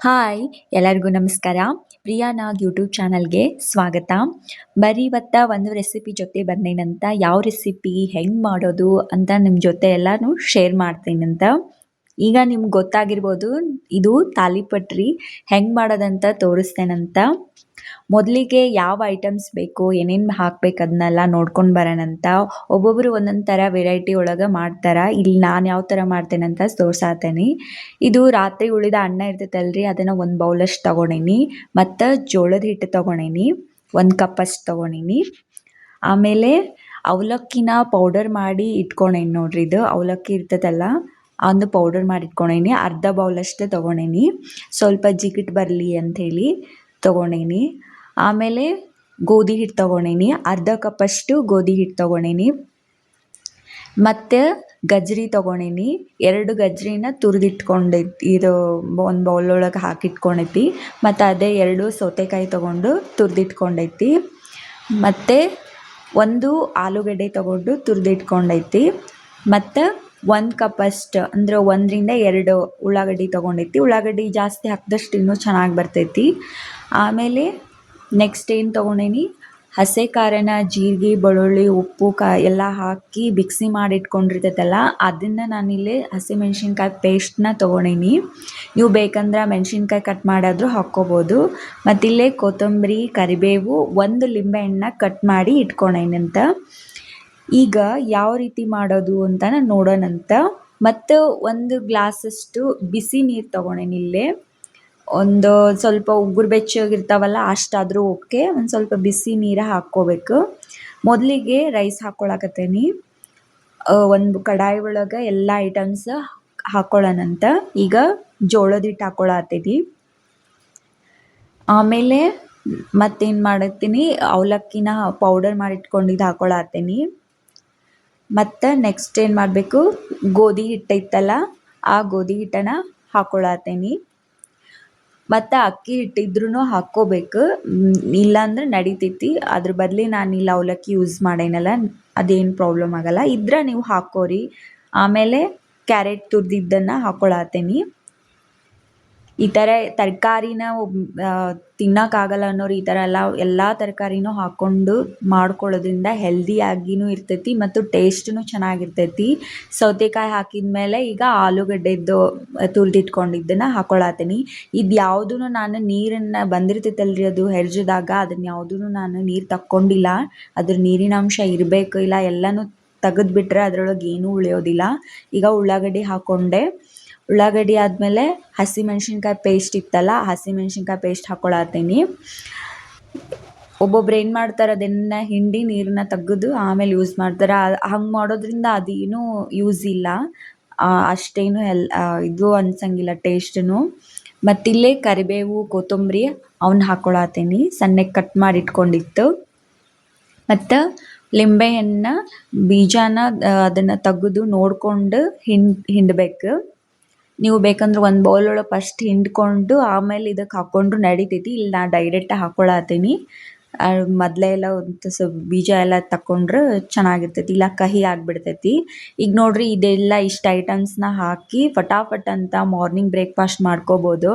Hi, ಎಲ್ಲರಿಗೂ ನಮಸ್ಕಾರ. ಪ್ರಿಯಾ ನಾಗ್ YouTube ಚಾನಲ್ಗೆ ಸ್ವಾಗತ. ಬರೀ ಇವತ್ತ ಒಂದು ರೆಸಿಪಿ ಜೊತೆ ಬಂದೇನಂತ, ಯಾವ ರೆಸಿಪಿ, ಹೆಂಗೆ ಮಾಡೋದು ಅಂತ ನಿಮ್ಮ ಜೊತೆ ಎಲ್ಲಾನು ಶೇರ್ ಮಾಡ್ತೀನಂತ. ಈಗ ನಿಮ್ಗೆ ಗೊತ್ತಾಗಿರ್ಬೋದು, ಇದು ತಾಲಿಪಟ್ರಿ ಹೆಂಗೆ ಮಾಡೋದಂತ ತೋರಿಸ್ತೇನಂತ. ಮೊದಲಿಗೆ ಯಾವ ಐಟಮ್ಸ್ ಬೇಕು, ಏನೇನು ಹಾಕ್ಬೇಕು ಅದನ್ನೆಲ್ಲ ನೋಡ್ಕೊಂಡು ಬರೋಣಂತ. ಒಬ್ಬೊಬ್ಬರು ಒಂದೊಂದು ಥರ ವೆರೈಟಿ ಒಳಗೆ ಮಾಡ್ತಾರೆ. ಇಲ್ಲಿ ನಾನು ಯಾವ ಥರ ಮಾಡ್ತೇನಂತ ತೋರ್ಸಾತೇನೆ. ಇದು ರಾತ್ರಿ ಉಳಿದ ಅನ್ನ ಇರ್ತೈತಲ್ರಿ, ಅದನ್ನು ಒಂದು ಬೌಲಷ್ಟು ತೊಗೊಂಡೇನಿ. ಮತ್ತು ಜೋಳದ ಹಿಟ್ಟು ತೊಗೊಂಡೇನಿ, ಒಂದು ಕಪ್ಪಷ್ಟು ತೊಗೊಂಡೇನಿ. ಆಮೇಲೆ ಅವಲಕ್ಕಿನ ಪೌಡರ್ ಮಾಡಿ ಇಟ್ಕೊಂಡೇನಿ ನೋಡ್ರಿ ಇದು. ಅವಲಕ್ಕಿ ಇರ್ತದಲ್ಲ ಒಂದು ಪೌಡರ್ ಮಾಡಿ ಇಟ್ಕೊಂಡೇನಿ ಅರ್ಧ ಅಷ್ಟೇ ತೊಗೊಂಡೇನಿ. ಸ್ವಲ್ಪ ಜಿಗಿಟ್ ಬರಲಿ ಅಂಥೇಳಿ ತೊಗೊಂಡೇನಿ. ಆಮೇಲೆ ಗೋಧಿ ಹಿಟ್ಟು ತೊಗೊಂಡೇನಿ, ಅರ್ಧ ಕಪ್ಪಷ್ಟು ಗೋಧಿ ಹಿಟ್ಟು ತೊಗೊಂಡೇನಿ. ಮತ್ತು ಗಜ್ರಿ ತೊಗೊಂಡೇನಿ, ಎರಡು ಗಜ್ರಿನ ತುರಿದಿಟ್ಕೊಂಡೈತಿ ಇದು ಒಂದು ಬೌಲ್ ಒಳಗೆ ಹಾಕಿಟ್ಕೊಂಡೈತಿ. ಮತ್ತು ಅದೇ ಎರಡು ಸೌತೆಕಾಯಿ ತೊಗೊಂಡು ತುರಿದಿಟ್ಕೊಂಡೈತಿ. ಮತ್ತು ಒಂದು ಆಲೂಗಡ್ಡೆ ತೊಗೊಂಡು ತುರಿದಿಟ್ಕೊಂಡೈತಿ. ಮತ್ತು ಒಂದು ಕಪ್ಪಷ್ಟು ಅಂದ್ರೆ ಒಂದರಿಂದ ಎರಡು ಉಳ್ಳಾಗಡ್ಡಿ ತೊಗೊಂಡೈತಿ ಉಳ್ಳಾಗಡ್ಡಿ ಜಾಸ್ತಿ ಹಾಕಿದಷ್ಟು ಇನ್ನೂ ಚೆನ್ನಾಗಿ ಬರ್ತೈತಿ. ಆಮೇಲೆ ನೆಕ್ಸ್ಟ್ ಏನು ತೊಗೊಂಡೇನಿ? ಹಸೆ ಖಾರನ ಜೀರಿಗೆ, ಬೆಳ್ಳುಳ್ಳಿ, ಉಪ್ಪು, ಕಾ, ಎಲ್ಲ ಹಾಕಿ ಮಿಕ್ಸಿ ಮಾಡಿ ಇಟ್ಕೊಂಡಿರ್ತೈತಲ್ಲ ಅದನ್ನು ನಾನಿಲ್ಲಿ ಹಸಿಮೆಣ್ಸಿನ್ಕಾಯಿ ಪೇಸ್ಟ್ನ ತೊಗೊಂಡೇನಿ. ನೀವು ಬೇಕಂದ್ರೆ ಮೆಣ್ಸಿನ್ಕಾಯಿ ಕಟ್ ಮಾಡಾದರೂ ಹಾಕ್ಕೋಬೋದು. ಮತ್ತಿಲ್ಲೇ ಕೊತ್ತಂಬರಿ, ಕರಿಬೇವು, ಒಂದು ಲಿಂಬೆಹಣ್ಣ ಕಟ್ ಮಾಡಿ ಇಟ್ಕೊಂಡೇನಂತ ಈಗ ಯಾವ ರೀತಿ ಮಾಡೋದು ಅಂತ ನೋಡೋಣಂತ ಮತ್ತು ಒಂದು ಗ್ಲಾಸಷ್ಟು ಬಿಸಿ ನೀರು ತೊಗೊಂಡೇನಿ ಇಲ್ಲೇ ಒಂದು ಸ್ವಲ್ಪ ಉಗುರು ಬೆಚ್ಚಗಿರ್ತಾವಲ್ಲ ಅಷ್ಟಾದರೂ ಓಕೆ, ಒಂದು ಸ್ವಲ್ಪ ಬಿಸಿ ನೀರು ಹಾಕ್ಕೋಬೇಕು. ಮೊದಲಿಗೆ ರೈಸ್ ಹಾಕ್ಕೊಳಕತ್ತೀನಿ ಒಂದು ಕಡಾಯಿ ಒಳಗೆ ಎಲ್ಲ ಐಟಮ್ಸ್ ಹಾಕ್ಕೊಳ್ಳೋಣಂತ ಈಗ ಜೋಳದ ಹಿಟ್ಟು ಹಾಕ್ಕೊಳತ್ತೀನಿ ಆಮೇಲೆ ಮತ್ತೇನು ಮಾಡತ್ತೀನಿ, ಅವಲಕ್ಕಿನ ಪೌಡರ್ ಮಾಡಿಟ್ಕೊಂಡಿದ್ದು ಹಾಕ್ಕೊಳತ್ತೀನಿ ಮತ್ತು ನೆಕ್ಸ್ಟ್ ಏನು ಮಾಡಬೇಕು? ಗೋಧಿ ಹಿಟ್ಟು ಐತಲ್ಲ, ಆ ಗೋಧಿ ಹಿಟ್ಟನ್ನು ಹಾಕ್ಕೊಳತ್ತೀನಿ ಮತ್ತು ಅಕ್ಕಿ ಹಿಟ್ಟಿದ್ರೂ ಹಾಕ್ಕೋಬೇಕು. ಇಲ್ಲಾಂದ್ರೆ ನಡಿತೈತಿ. ಅದ್ರ ಬದಲಿ ನಾನು ಇಲ್ಲಿ ಅವಲಕ್ಕಿ ಯೂಸ್ ಮಾಡೇನಲ್ಲ, ಅದೇನು ಪ್ರಾಬ್ಲಮ್ ಆಗಲ್ಲ. ಇದ್ರೆ ನೀವು ಹಾಕ್ಕೋರಿ ಆಮೇಲೆ ಕ್ಯಾರೆಟ್ ತುರಿದಿದ್ದನ್ನು ಹಾಕ್ಕೊಳತ್ತೀನಿ ಈ ಥರ ತರಕಾರಿನ ತಿನ್ನೋಕ್ಕಾಗಲ್ಲ ಅನ್ನೋರು ಈ ಥರ ಎಲ್ಲ ಎಲ್ಲ ತರಕಾರಿನೂ ಹಾಕ್ಕೊಂಡು ಮಾಡ್ಕೊಳ್ಳೋದ್ರಿಂದ ಹೆಲ್ದಿಯಾಗಿಯೂ ಇರ್ತೈತಿ ಮತ್ತು ಟೇಸ್ಟೂ ಚೆನ್ನಾಗಿರ್ತೈತಿ. ಸೌತೆಕಾಯಿ ಹಾಕಿದ ಮೇಲೆ ಈಗ ಆಲೂಗಡ್ಡೆದ್ದು ತುರಿದಿಟ್ಕೊಂಡಿದ್ದನ್ನು ಹಾಕ್ಕೊಳತ್ತೀನಿ ಇದು ಯಾವುದೂ ನಾನು ನೀರನ್ನು ಬಂದಿರ್ತೈತಲ್ರಿ ಅದು ಹೆರ್ಜಿದಾಗ ಅದನ್ನ ಯಾವುದೂ ನಾನು ನೀರು ತಕ್ಕೊಂಡಿಲ್ಲ. ಅದ್ರ ನೀರಿನ ಅಂಶ ಇರಬೇಕು ಇಲ್ಲ ಎಲ್ಲನೂ ತೆಗೆದ್ಬಿಟ್ರೆ ಅದ್ರೊಳಗೆ ಏನೂ ಉಳಿಯೋದಿಲ್ಲ. ಈಗ ಉಳ್ಳಾಗಡ್ಡಿ ಹಾಕ್ಕೊಂಡೆ ಉಳ್ಳಾಗಡ್ಡಿ ಆದಮೇಲೆ ಹಸಿಮೆಣ್ಸಿನ್ಕಾಯಿ ಪೇಸ್ಟ್ ಇತ್ತಲ್ಲ ಹಸಿಮೆಣ್ಸಿನ್ಕಾಯಿ ಪೇಸ್ಟ್ ಹಾಕ್ಕೊಳತ್ತೀನಿ ಒಬ್ಬೊಬ್ರು ಏನು ಮಾಡ್ತಾರೆ, ಅದನ್ನು ಹಿಂಡಿ ನೀರನ್ನ ತೆಗೆದು ಆಮೇಲೆ ಯೂಸ್ ಮಾಡ್ತಾರೆ. ಹಂಗೆ ಮಾಡೋದ್ರಿಂದ ಅದೇನೂ ಯೂಸ್ ಇಲ್ಲ. ಅಷ್ಟೇನು ಎಲ್ ಇದು ಅನ್ಸಂಗಿಲ್ಲ ಟೇಸ್ಟೂ ಮತ್ತಿಲ್ಲೇ ಕರಿಬೇವು, ಕೊತ್ತಂಬರಿ ಅವನ್ನ ಹಾಕ್ಕೊಳತ್ತೀನಿ ಸಣ್ಣಗೆ ಕಟ್ ಮಾಡಿ ಇಟ್ಕೊಂಡಿತ್ತು ಮತ್ತು ಲಿಂಬೆಹಣ್ಣ ಬೀಜನ ಅದನ್ನು ತೆಗೆದು ನೋಡಿಕೊಂಡು ಹಿಂಡ್ ಹಿಂಡಬೇಕು. ನೀವು ಬೇಕಂದ್ರೆ ಒಂದು ಬೌಲ್ ಒಳಗೆ ಫಸ್ಟ್ ಹಿಂಡ್ಕೊಂಡು ಆಮೇಲೆ ಇದಕ್ಕೆ ಹಾಕ್ಕೊಂಡ್ರು ನಡಿತೈತಿ. ಇಲ್ಲಿ ನಾ ಡೈರೆಕ್ಟ್ ಹಾಕ್ಕೊಳತ್ತೀನಿ ಮೊದಲೇ ಎಲ್ಲ ಒಂದು ಸ್ವಲ್ಪ ಬೀಜ ಎಲ್ಲ ತಕ್ಕೊಂಡ್ರೆ ಚೆನ್ನಾಗಿರ್ತೈತಿ. ಇಲ್ಲ ಕಹಿ ಆಗಿಬಿಡ್ತೈತಿ. ಈಗ ನೋಡ್ರಿ ಇದೆಲ್ಲ ಇಷ್ಟು ಐಟಮ್ಸ್ನ ಹಾಕಿ ಫಟಾಫಟ್ ಅಂತ ಮಾರ್ನಿಂಗ್ ಬ್ರೇಕ್ಫಾಸ್ಟ್ ಮಾಡ್ಕೋಬೋದು.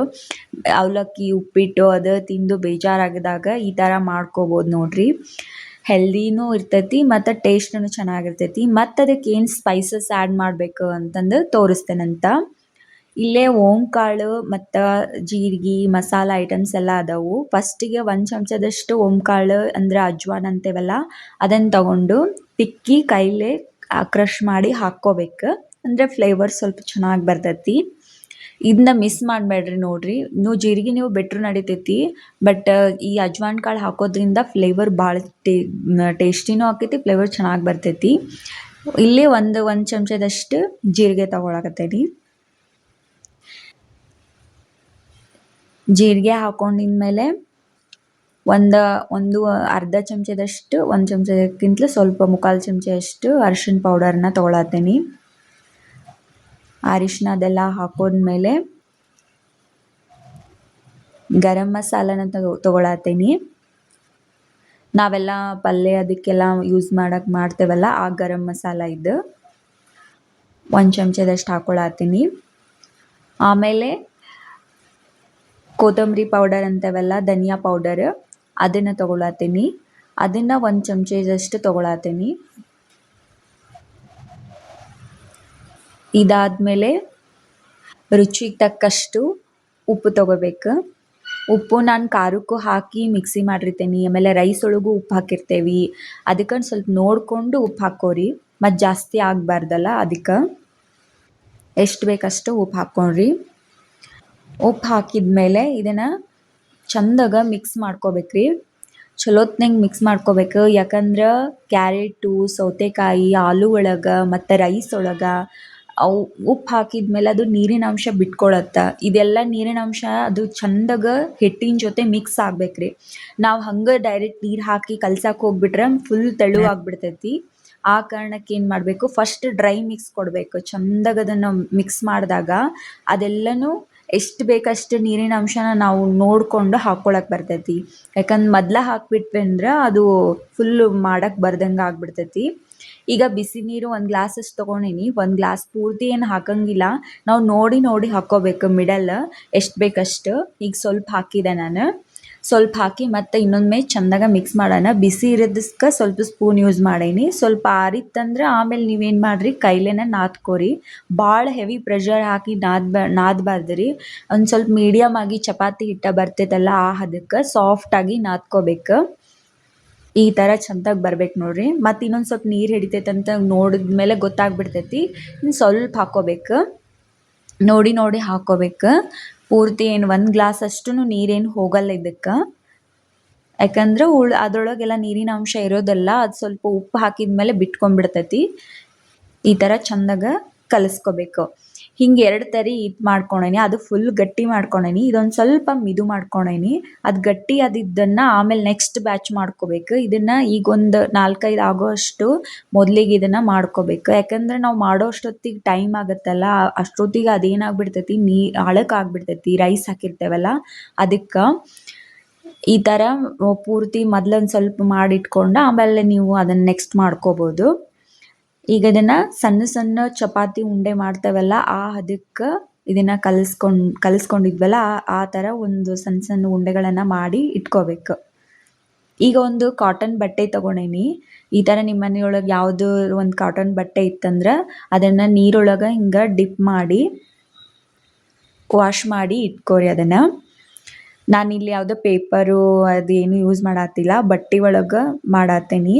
ಅವಲಕ್ಕಿ, ಉಪ್ಪಿಟ್ಟು ಅದು ತಿಂದು ಬೇಜಾರಾಗಿದಾಗ ಈ ಥರ ಮಾಡ್ಕೋಬೋದು ನೋಡಿರಿ. ಹೆಲ್ದಿನೂ ಇರ್ತೈತಿ ಮತ್ತು ಟೇಸ್ಟೂ ಚೆನ್ನಾಗಿರ್ತೈತಿ. ಮತ್ತು ಅದಕ್ಕೆ ಏನು ಸ್ಪೈಸಸ್ ಆ್ಯಡ್ ಮಾಡಬೇಕು ಅಂತಂದು ತೋರಿಸ್ತೇನಂತ. ಇಲ್ಲೇ ಓಂಕಾಳು ಮತ್ತು ಜೀರಿಗೆ, ಮಸಾಲೆ ಐಟಮ್ಸ್ ಎಲ್ಲ ಅದಾವು. ಫಸ್ಟಿಗೆ ಒಂದು ಚಮಚದಷ್ಟು ಓಂಕಾಳು ಅಂದ್ರೆ ಅಜ್ವಾನ್ ಅಂತೇವಲ್ಲ ಅದನ್ನು ತಗೊಂಡು ತಿಕ್ಕಿ ಕೈಲೇ ಕ್ರಷ್ ಮಾಡಿ ಹಾಕ್ಕೋಬೇಕು. ಅಂದರೆ ಫ್ಲೇವರ್ ಸ್ವಲ್ಪ ಚೆನ್ನಾಗಿ ಬರ್ತೈತಿ. ಇದನ್ನ ಮಿಸ್ ಮಾಡಬೇಡ್ರಿ ನೋಡಿರಿ. ನೀವು ಜೀರಿಗೆ ನೀವು ಬಿಟ್ರೂ ನಡಿತೈತಿ ಬಟ್ ಈ ಅಜ್ವಾನ್ ಕಾಳು ಹಾಕೋದ್ರಿಂದ ಫ್ಲೇವರ್ ಭಾಳ ಟೇಸ್ಟಿನೂ ಆಕೈತಿ ಫ್ಲೇವರ್ ಚೆನ್ನಾಗಿ ಬರ್ತೈತಿ. ಇಲ್ಲಿ ಒಂದು ಒಂದು ಚಮಚದಷ್ಟು ಜೀರಿಗೆ ತೊಗೊಳಕತ್ತೇನಿ. ಜೀರಿಗೆ ಹಾಕೊಂಡಿದ್ಮೇಲೆ ಒಂದು ಒಂದು ಅರ್ಧ ಚಮಚದಷ್ಟು, ಒಂದು ಚಮಚಕ್ಕಿಂತಲೂ ಸ್ವಲ್ಪ ಮುಕ್ಕಾಲು ಚಮಚದಷ್ಟು ಅರಿಶಿನ ಪೌಡರ್ನ ತೊಗೊಳತ್ತೀನಿ. ಅರಿಶಿನ ಅದೆಲ್ಲ ಹಾಕೊಂಡ್ಮೇಲೆ ಗರಂ ಮಸಾಲನ ತಗೋ, ತೊಗೊಳತ್ತೀನಿ. ನಾವೆಲ್ಲ ಪಲ್ಯ ಅದಕ್ಕೆಲ್ಲ ಯೂಸ್ ಮಾಡಕ್ಕೆ ಮಾಡ್ತೇವಲ್ಲ, ಆ ಗರಂ ಮಸಾಲ ಇದು. ಒಂದು ಚಮಚದಷ್ಟು ಹಾಕೊಳತ್ತೀನಿ. ಆಮೇಲೆ ಕೊತ್ತಂಬರಿ ಪೌಡರ್ ಅಂತವೆಲ್ಲ ಧನಿಯಾ ಪೌಡರ್ ಅದನ್ನು ತೊಗೊಳತ್ತೀನಿ ಅದನ್ನು ಒಂದು ಚಮಚದಷ್ಟು ತೊಗೊಳತ್ತೀನಿ ಇದಾದಮೇಲೆ ರುಚಿಗೆ ತಕ್ಕಷ್ಟು ಉಪ್ಪು ತೊಗೋಬೇಕು. ಉಪ್ಪು ನಾನು ಖಾರಕ್ಕೂ ಹಾಕಿ ಮಿಕ್ಸಿ ಮಾಡಿರ್ತೀನಿ. ಆಮೇಲೆ ರೈಸ್ ಒಳಗೂ ಉಪ್ಪು ಹಾಕಿರ್ತೇವೆ. ಅದಕ್ಕೆ ಸ್ವಲ್ಪ ನೋಡಿಕೊಂಡು ಉಪ್ಪು ಹಾಕೋರಿ. ಮತ್ತು ಜಾಸ್ತಿ ಆಗಬಾರ್ದಲ್ಲ ಅದಕ್ಕೆ. ಎಷ್ಟು ಬೇಕಷ್ಟು ಉಪ್ಪು ಹಾಕ್ಕೊಳ್ರಿ ಉಪ್ಪು ಹಾಕಿದ ಮೇಲೆ ಇದನ್ನು ಚಂದಾಗ ಮಿಕ್ಸ್ ಮಾಡ್ಕೋಬೇಕ್ರಿ. ಚಲೋತ್ನಂಗೆ ಮಿಕ್ಸ್ ಮಾಡ್ಕೋಬೇಕು. ಯಾಕಂದ್ರೆ ಕ್ಯಾರೆಟು ಸೌತೆಕಾಯಿ ಆಲೂ ಒಳಗೆ ಮತ್ತು ರೈಸ್ ಒಳಗೆ ಅವು ಉಪ್ಪು ಹಾಕಿದ್ಮೇಲೆ ಅದು ನೀರಿನ ಅಂಶ ಬಿಟ್ಕೊಳತ್ತೆ. ಇದೆಲ್ಲ ನೀರಿನ ಅಂಶ ಅದು ಚಂದಾಗ ಹಿಟ್ಟಿನ ಜೊತೆ ಮಿಕ್ಸ್ ಆಗ್ಬೇಕ್ರಿ. ನಾವು ಹಂಗೆ ಡೈರೆಕ್ಟ್ ನೀರು ಹಾಕಿ ಕಲ್ಸಕ್ಕೆ ಹೋಗ್ಬಿಟ್ರೆ ಫುಲ್ ತೆಳುವಾಗ್ಬಿಡ್ತೈತಿ ಆ ಕಾರಣಕ್ಕೆ ಏನು ಮಾಡಬೇಕು? ಫಸ್ಟ್ ಡ್ರೈ ಮಿಕ್ಸ್ ಕೊಡಬೇಕು. ಚಂದಾಗ ಅದನ್ನು ಮಿಕ್ಸ್ ಮಾಡಿದಾಗ ಅದೆಲ್ಲನೂ ಎಷ್ಟು ಬೇಕಷ್ಟು ನೀರಿನ ಅಂಶನ ನಾವು ನೋಡಿಕೊಂಡು ಹಾಕ್ಕೊಳಕ್ಕೆ ಬರ್ತೈತಿ. ಯಾಕಂದ್ರೆ ಮೊದ್ಲೇ ಹಾಕ್ಬಿಟ್ವಿ ಅಂದ್ರೆ ಅದು ಫುಲ್ಲು ಮಾಡಕ್ಕೆ ಬರ್ದಂಗೆ ಆಗಿಬಿಡ್ತೈತಿ. ಈಗ ಬಿಸಿ ನೀರು ಒಂದು ಗ್ಲಾಸಷ್ಟು ತೊಗೊಂಡೀನಿ, ಒಂದು ಗ್ಲಾಸ್ ಪೂರ್ತಿ ಏನು ಹಾಕಂಗಿಲ್ಲ. ನಾವು ನೋಡಿ ನೋಡಿ ಹಾಕ್ಕೋಬೇಕು ಮಿಡಲ್ ಎಷ್ಟು ಬೇಕಷ್ಟು. ಈಗ ಸ್ವಲ್ಪ ಹಾಕಿದೆ ನಾನು. ಸ್ವಲ್ಪ ಹಾಕಿ ಮತ್ತೆ ಇನ್ನೊಮ್ಮೆ ಚಂದಾಗ ಮಿಕ್ಸ್ ಮಾಡೋಣ. ಬಿಸಿ ಇರೋದಕ್ಕೆ ಸ್ವಲ್ಪ ಸ್ಪೂನ್ ಯೂಸ್ ಮಾಡೀನಿ. ಸ್ವಲ್ಪ ಆರಿತ್ತಂದ್ರೆ ಆಮೇಲೆ ನೀವೇನು ಮಾಡಿರಿ, ಕೈಲೇನ ನಾದ್ಕೋರಿ. ಭಾಳ ಹೆವಿ ಪ್ರೆಷರ್ ಹಾಕಿ ನಾದ್ಬ ನಾದಬಾರ್ದು ರೀ ಒಂದು ಸ್ವಲ್ಪ ಮೀಡಿಯಮ್ ಆಗಿ ಚಪಾತಿ ಹಿಟ್ಟ ಬರ್ತೈತಲ್ಲ, ಆ ಹದಕ್ಕೆ ಸಾಫ್ಟಾಗಿ ನಾದ್ಕೋಬೇಕು. ಈ ಥರ ಚಂದಾಗಿ ಬರ್ಬೇಕು ನೋಡ್ರಿ. ಮತ್ತು ಇನ್ನೊಂದು ಸ್ವಲ್ಪ ನೀರು ಹಿಡಿತೈತೆ ಅಂತ ನೋಡಿದ್ಮೇಲೆ ಗೊತ್ತಾಗ್ಬಿಡ್ತೈತಿ. ಇನ್ನು ಸ್ವಲ್ಪ ಹಾಕ್ಕೋಬೇಕು ನೋಡಿ ನೋಡಿ ಹಾಕ್ಕೋಬೇಕು ಪೂರ್ತಿ ಏನು ಒಂದು ಗ್ಲಾಸ್ ಅಷ್ಟು ನೀರೇನು ಹೋಗಲ್ಲ ಇದಕ್ಕೆ. ಯಾಕಂದ್ರೆ ಉಳ್ ಅದ್ರೊಳಗೆಲ್ಲ ನೀರಿನ ಅಂಶ ಇರೋದಲ್ಲ, ಅದು ಸ್ವಲ್ಪ ಉಪ್ಪು ಹಾಕಿದ ಮೇಲೆ ಬಿಟ್ಕೊಂಡ್ಬಿಡ್ತೈತಿ. ಈ ಥರ ಚಂದಾಗ ಕಲಿಸ್ಕೋಬೇಕು. ಹಿಂಗೆ ಎರಡು ತರಿ ಇದು ಮಾಡ್ಕೊಂಡೇನಿ ಅದು ಫುಲ್ ಗಟ್ಟಿ ಮಾಡ್ಕೊಂಡೇನಿ ಇದೊಂದು ಸ್ವಲ್ಪ ಮಿದು ಮಾಡ್ಕೊಂಡೇನಿ ಅದು ಗಟ್ಟಿ ಆದಿದ್ದನ್ನು ಆಮೇಲೆ ನೆಕ್ಸ್ಟ್ ಬ್ಯಾಚ್ ಮಾಡ್ಕೋಬೇಕು. ಇದನ್ನು ಈಗ ಒಂದು ನಾಲ್ಕೈದು ಆಗೋ ಅಷ್ಟು ಮೊದಲಿಗೆ ಇದನ್ನು ಮಾಡ್ಕೋಬೇಕು. ಯಾಕಂದ್ರೆ ನಾವು ಮಾಡೋ ಅಷ್ಟೊತ್ತಿಗೆ ಟೈಮ್ ಆಗುತ್ತಲ್ಲ, ಅಷ್ಟೊತ್ತಿಗೆ ಅದೇನಾಗ್ಬಿಡ್ತೈತಿ, ನೀ ಆಗ್ಬಿಡ್ತೈತಿ ರೈಸ್ ಹಾಕಿರ್ತೇವಲ್ಲ, ಅದಕ್ಕೆ ಈ ಥರ ಪೂರ್ತಿ ಮೊದ್ಲೊಂದು ಸ್ವಲ್ಪ ಮಾಡಿಟ್ಕೊಂಡು ಆಮೇಲೆ ನೀವು ಅದನ್ನು ನೆಕ್ಸ್ಟ್ ಮಾಡ್ಕೋಬೋದು. ಈಗ ಇದನ್ನ ಸಣ್ಣ ಸಣ್ಣ ಚಪಾತಿ ಉಂಡೆ ಮಾಡ್ತೇವಲ್ಲ, ಆ ಹದಕ್ಕೆ ಇದನ್ನು ಕಲಸ್ಕೊಂಡು, ಕಲಸ್ಕೊಂಡಿದ್ವಲ್ಲ, ಆ ಥರ ಒಂದು ಸಣ್ಣ ಸಣ್ಣ ಉಂಡೆಗಳನ್ನು ಮಾಡಿ ಇಟ್ಕೋಬೇಕು. ಈಗ ಒಂದು ಕಾಟನ್ ಬಟ್ಟೆ ತೊಗೊಂಡೇನಿ. ಈ ಥರ ನಿಮ್ಮ ಮನೆಯೊಳಗೆ ಯಾವುದು ಒಂದು ಕಾಟನ್ ಬಟ್ಟೆ ಇತ್ತಂದ್ರೆ ಅದನ್ನು ನೀರೊಳಗೆ ಹಿಂಗೆ ಡಿಪ್ ಮಾಡಿ ವಾಶ್ ಮಾಡಿ ಇಟ್ಕೋರಿ ಅದನ್ನು. ನಾನಿಲ್ಲಿ ಯಾವುದೋ ಪೇಪರು ಅದೇನು ಯೂಸ್ ಮಾಡತ್ತಿಲ್ಲ ಬಟ್ಟೆ ಒಳಗೆ ಮಾಡತ್ತೀನಿ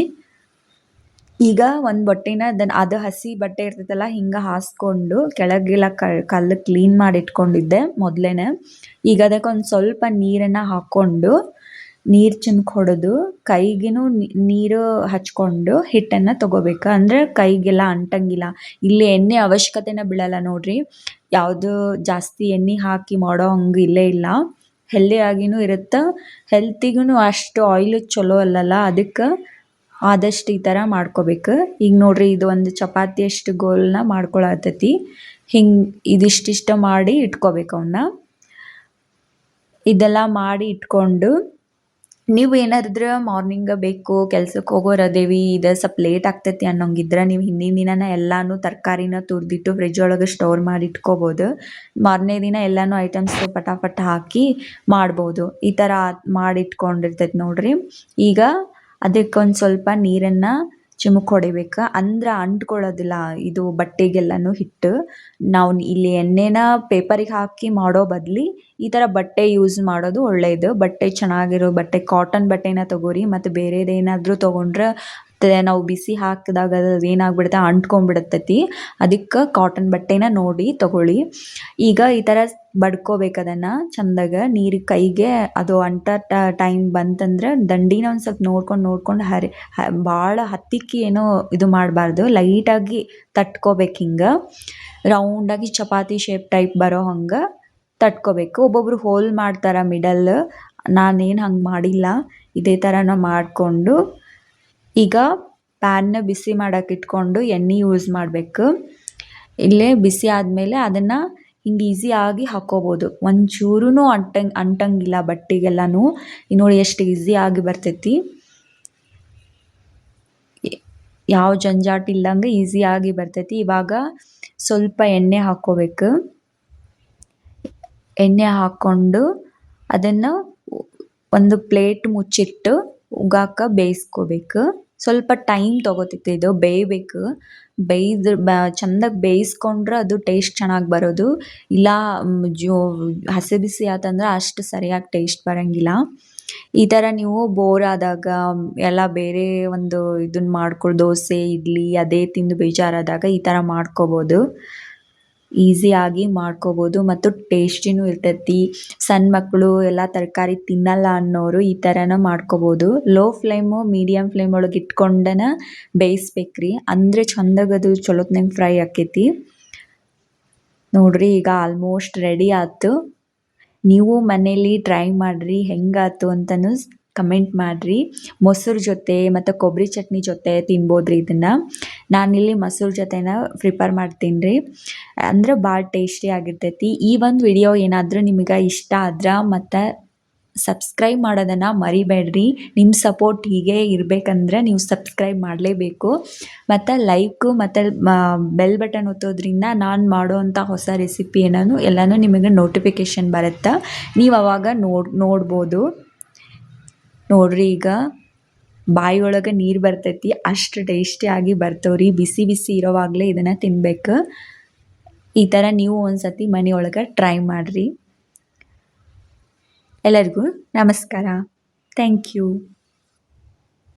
ಈಗ ಒಂದು ಬಟ್ಟೆನ ಅದನ್ನ ಅದು ಹಸಿ ಬಟ್ಟೆ ಇರ್ತೈತಲ್ಲ, ಹಿಂಗೆ ಹಾಸ್ಕೊಂಡು ಕೆಳಗೆಲ್ಲ ಕಲ್ಲು ಕ್ಲೀನ್ ಮಾಡಿ ಇಟ್ಕೊಂಡಿದ್ದೆ ಮೊದಲೇನೆ. ಈಗ ಅದಕ್ಕೆ ಒಂದು ಸ್ವಲ್ಪ ನೀರನ್ನು ಹಾಕ್ಕೊಂಡು ನೀರು ಚಿಮ್ಕ್ ಹೊಡೆದು ಕೈಗೆನೂ ನೀರು ಹಚ್ಕೊಂಡು ಹಿಟ್ಟನ್ನು ತಗೋಬೇಕು. ಅಂದರೆ ಕೈಗೆಲ್ಲ ಅಂಟಂಗಿಲ್ಲ. ಇಲ್ಲಿ ಎಣ್ಣೆ ಅವಶ್ಯಕತೆನೇ ಬೀಳಲ್ಲ ನೋಡ್ರಿ. ಯಾವುದು ಜಾಸ್ತಿ ಎಣ್ಣೆ ಹಾಕಿ ಮಾಡೋ ಹಂಗೆ ಇಲ್ಲೇ ಇಲ್ಲ. ಹೆಲ್ದಿಯಾಗಿನೂ ಇರುತ್ತೆ? ಹೆಲ್ತಿಗೂ ಅಷ್ಟು ಆಯಿಲ್ ಚಲೋ ಅಲ್ಲಲ್ಲ? ಅದಕ್ಕೆ ಆದಷ್ಟು ಈ ಥರ ಮಾಡ್ಕೋಬೇಕು. ಈಗ ನೋಡ್ರಿ ಇದು ಒಂದು ಚಪಾತಿ ಅಷ್ಟು ಗೋಲನ್ನ ಮಾಡ್ಕೊಳತೈತಿ ಹಿಂಗೆ ಇದಿಷ್ಟಿಷ್ಟ ಮಾಡಿ ಇಟ್ಕೋಬೇಕು ಅವನ್ನ ಇದೆಲ್ಲ ಮಾಡಿ ಇಟ್ಕೊಂಡು ನೀವು ಏನಾದ್ರೆ ಮಾರ್ನಿಂಗ್ ಬೇಕು ಕೆಲ್ಸಕ್ಕೆ ಹೋಗೋರು ಅದೇವಿ, ಇದು ಸ್ವಲ್ಪ ಲೇಟ್ ಆಗ್ತೈತಿ ಅನ್ನೋಂಗಿದ್ರೆ ನೀವು ಹಿಂದಿನ ದಿನ ಎಲ್ಲಾನು ತರಕಾರಿನ ತುರಿದಿಟ್ಟು ಫ್ರಿಜ್ ಒಳಗೆ ಸ್ಟೋರ್ ಮಾಡಿ ಇಟ್ಕೋಬೋದು. ಮಾರನೇ ದಿನ ಎಲ್ಲಾನು ಐಟಮ್ಸ್ ಪಟಾಪಟ್ ಹಾಕಿ ಮಾಡ್ಬೋದು. ಈ ಥರ ಮಾಡಿ ಇಟ್ಕೊಂಡಿರ್ತೈತಿ ನೋಡ್ರಿ. ಈಗ ಅದಕ್ಕೊಂದು ಸ್ವಲ್ಪ ನೀರನ್ನು ಚಿಮುಕ್ ಹೊಡಿಬೇಕು. ಅಂದ್ರೆ ಅಂಟ್ಕೊಳ್ಳೋದಿಲ್ಲ ಇದು ಬಟ್ಟೆಗೆಲ್ಲನೂ ಹಿಟ್ಟು. ನಾವು ಇಲ್ಲಿ ಎಣ್ಣೆನ ಪೇಪರಿಗೆ ಹಾಕಿ ಮಾಡೋ ಬದಲಿ ಈ ಥರ ಬಟ್ಟೆ ಯೂಸ್ ಮಾಡೋದು ಒಳ್ಳೆಯದು ಬಟ್ಟೆ ಚೆನ್ನಾಗಿರೋ ಬಟ್ಟೆ, ಕಾಟನ್ ಬಟ್ಟೆನ ತಗೋರಿ ಮತ್ತು ಬೇರೆದೇನಾದರೂ ತೊಗೊಂಡ್ರೆ ನಾವು ಬಿಸಿ ಹಾಕಿದಾಗ ಅದು ಏನಾಗ್ಬಿಡುತ್ತೆ? ಅಂಟ್ಕೊಂಡ್ಬಿಡ್ತೈತಿ ಅದಕ್ಕೆ ಕಾಟನ್ ಬಟ್ಟೆನ ನೋಡಿ ತಗೊಳ್ಳಿ. ಈಗ ಈ ಥರ ಬಡ್ಕೋಬೇಕು ಅದನ್ನು ಚಂದಾಗ. ನೀರು ಕೈಗೆ ಅದು ಅಂಟ ಟೈಮ್ ಬಂತಂದ್ರೆ ದಂಡಿನ ಒಂದು ಸ್ವಲ್ಪ ನೋಡ್ಕೊಂಡು ನೋಡ್ಕೊಂಡು ಹರಿ ಭಾಳ ಹತ್ತಿಕ್ಕಿ ಏನೋ ಇದು ಮಾಡಬಾರ್ದು. ಲೈಟಾಗಿ ತಟ್ಕೋಬೇಕು ಹಿಂಗೆ. ರೌಂಡಾಗಿ ಚಪಾತಿ ಶೇಪ್ ಟೈಪ್ ಬರೋ ಹಂಗೆ ತಟ್ಕೋಬೇಕು. ಒಬ್ಬೊಬ್ರು ಹೋಲ್ ಮಾಡ್ತಾರೆ ಮಿಡಲ್ ನಾನೇನು ಹಂಗೆ ಮಾಡಿಲ್ಲ. ಇದೇ ಥರನ ಮಾಡಿಕೊಂಡು ಈಗ ಪ್ಯಾನ್ನ ಬಿಸಿ ಮಾಡಕ್ಕೆ ಇಟ್ಕೊಂಡು ಎಣ್ಣೆ ಯೂಸ್ ಮಾಡಬೇಕು. ಇಲ್ಲೇ ಬಿಸಿ ಆದಮೇಲೆ ಅದನ್ನು ಹಿಂಗೆ ಈಸಿಯಾಗಿ ಹಾಕ್ಕೋಬೋದು ಒಂಚೂರೂ ಅಂಟಂಗೆ, ಅಂಟಂಗಿಲ್ಲ ಬಟ್ಟೆಗೆಲ್ಲನೂ. ನೋಡಿ ಎಷ್ಟು ಈಸಿಯಾಗಿ ಬರ್ತೈತಿ. ಯಾವ ಜಂಜಾಟ ಇಲ್ಲಂಗೆ ಈಸಿಯಾಗಿ ಬರ್ತೈತಿ. ಇವಾಗ ಸ್ವಲ್ಪ ಎಣ್ಣೆ ಹಾಕ್ಕೋಬೇಕು ಎಣ್ಣೆ ಹಾಕ್ಕೊಂಡು ಅದನ್ನು ಒಂದು ಪ್ಲೇಟ್ ಮುಚ್ಚಿಟ್ಟು ಉಗಾಕ ಬೇಯಿಸ್ಕೋಬೇಕು. ಸ್ವಲ್ಪ ಟೈಮ್ ತಗೋತೈತೆ ಇದು ಬೇಯಬೇಕು. ಬೇಯ್ದು ಚಂದಾಗಿ ಬೇಯಿಸ್ಕೊಂಡ್ರೆ ಅದು ಟೇಸ್ಟ್ ಚೆನ್ನಾಗಿ ಬರೋದು. ಇಲ್ಲ ಜೋ, ಹಸಿ ಬಿಸಿ ಆತಂದ್ರೆ ಅಷ್ಟು ಸರಿಯಾಗಿ ಟೇಸ್ಟ್ ಬರೋಂಗಿಲ್ಲ. ಈ ಥರ ನೀವು ಬೋರ್ ಆದಾಗ, ಎಲ್ಲ ಬೇರೆ ಒಂದು ಇದನ್ನ ಮಾಡ್ಕೊಳ್ಳಿ ದೋಸೆ, ಇಡ್ಲಿ, ಅದೇ ತಿಂದು ಬೇಜಾರಾದಾಗ ಈ ಥರ ಮಾಡ್ಕೋಬೋದು. ಈಸಿಯಾಗಿ ಮಾಡ್ಕೋಬೋದು ಮತ್ತು ಟೇಸ್ಟಿನೂ ಇರ್ತೈತಿ. ಸಣ್ಣ ಮಕ್ಕಳು ಎಲ್ಲ ತರಕಾರಿ ತಿನ್ನಲ್ಲ ಅನ್ನೋರು ಈ ಥರನೂ ಮಾಡ್ಕೋಬೋದು. ಲೋ ಫ್ಲೇಮು ಮೀಡಿಯಮ್ ಫ್ಲೇಮ್ ಒಳಗೆ ಇಟ್ಕೊಂಡನ ಬೇಯಿಸ್ಬೇಕ್ರಿ. ಅಂದರೆ ಚಂದಗದು ಅದು ಚಲೋತ್ನಂಗೆ ಫ್ರೈ ಆಕೈತಿ. ನೋಡ್ರಿ, ಈಗ ಆಲ್ಮೋಸ್ಟ್ ರೆಡಿ ಆಯ್ತು ನೀವು ಮನೇಲಿ ಟ್ರೈ ಮಾಡಿರಿ ಹೆಂಗಾಯ್ತು ಅಂತನೂ ಕಮೆಂಟ್ ಮಾಡಿರಿ. ಮೊಸರು ಜೊತೆ ಮತ್ತು ಕೊಬ್ಬರಿ ಚಟ್ನಿ ಜೊತೆ ತಿನ್ಬೋದ್ರಿ ಇದನ್ನು. ನಾನಿಲ್ಲಿ ಮೊಸರು ಜೊತೆನ ಪ್ರಿಪೇರ್ ಮಾಡ್ತೀನಿ ರೀ. ಅಂದ್ರೆ ಭಾಳ ಟೇಸ್ಟಿ ಆಗಿರ್ತೈತಿ. ಈ ಒಂದು ವಿಡಿಯೋ ಏನಾದರೂ ನಿಮಗೆ ಇಷ್ಟ ಆದ್ರೆ ಮತ್ತು ಸಬ್ಸ್ಕ್ರೈಬ್ ಮಾಡೋದನ್ನು ಮರಿಬೇಡ್ರಿ. ನಿಮ್ಮ ಸಪೋರ್ಟ್ ಹೀಗೆ ಇರಬೇಕಂದ್ರೆ ನೀವು ಸಬ್ಸ್ಕ್ರೈಬ್ ಮಾಡಲೇಬೇಕು. ಮತ್ತು ಲೈಕು ಮತ್ತು ಬೆಲ್ ಬಟನ್ ಒತ್ತೋದ್ರಿಂದ ನಾನು ಮಾಡೋವಂಥ ಹೊಸ ರೆಸಿಪಿ ಏನಾನು ಎಲ್ಲನೂ ನಿಮಗೆ ನೋಟಿಫಿಕೇಷನ್ ಬರುತ್ತೆ. ನೀವು ಅವಾಗ ನೋಡ್, ನೋಡ್ಬೋದು. ನೋಡ್ರಿ ಈಗ. ಬಾಯಿ ಒಳಗೆ ನೀರು ಬರ್ತೈತಿ, ಅಷ್ಟು ಟೇಸ್ಟಿಯಾಗಿ ಬರ್ತವ್ರಿ. ಬಿಸಿ ಬಿಸಿ ಇರೋವಾಗಲೇ ಇದನ್ನು ತಿನ್ಬೇಕು. ಈ ಥರ ನೀವು ಒಂದು ಸತಿ ಮನೆ ಒಳಗೆ ಟ್ರೈ ಮಾಡಿರಿ. ಎಲ್ಲರಿಗೂ ನಮಸ್ಕಾರ. Thank you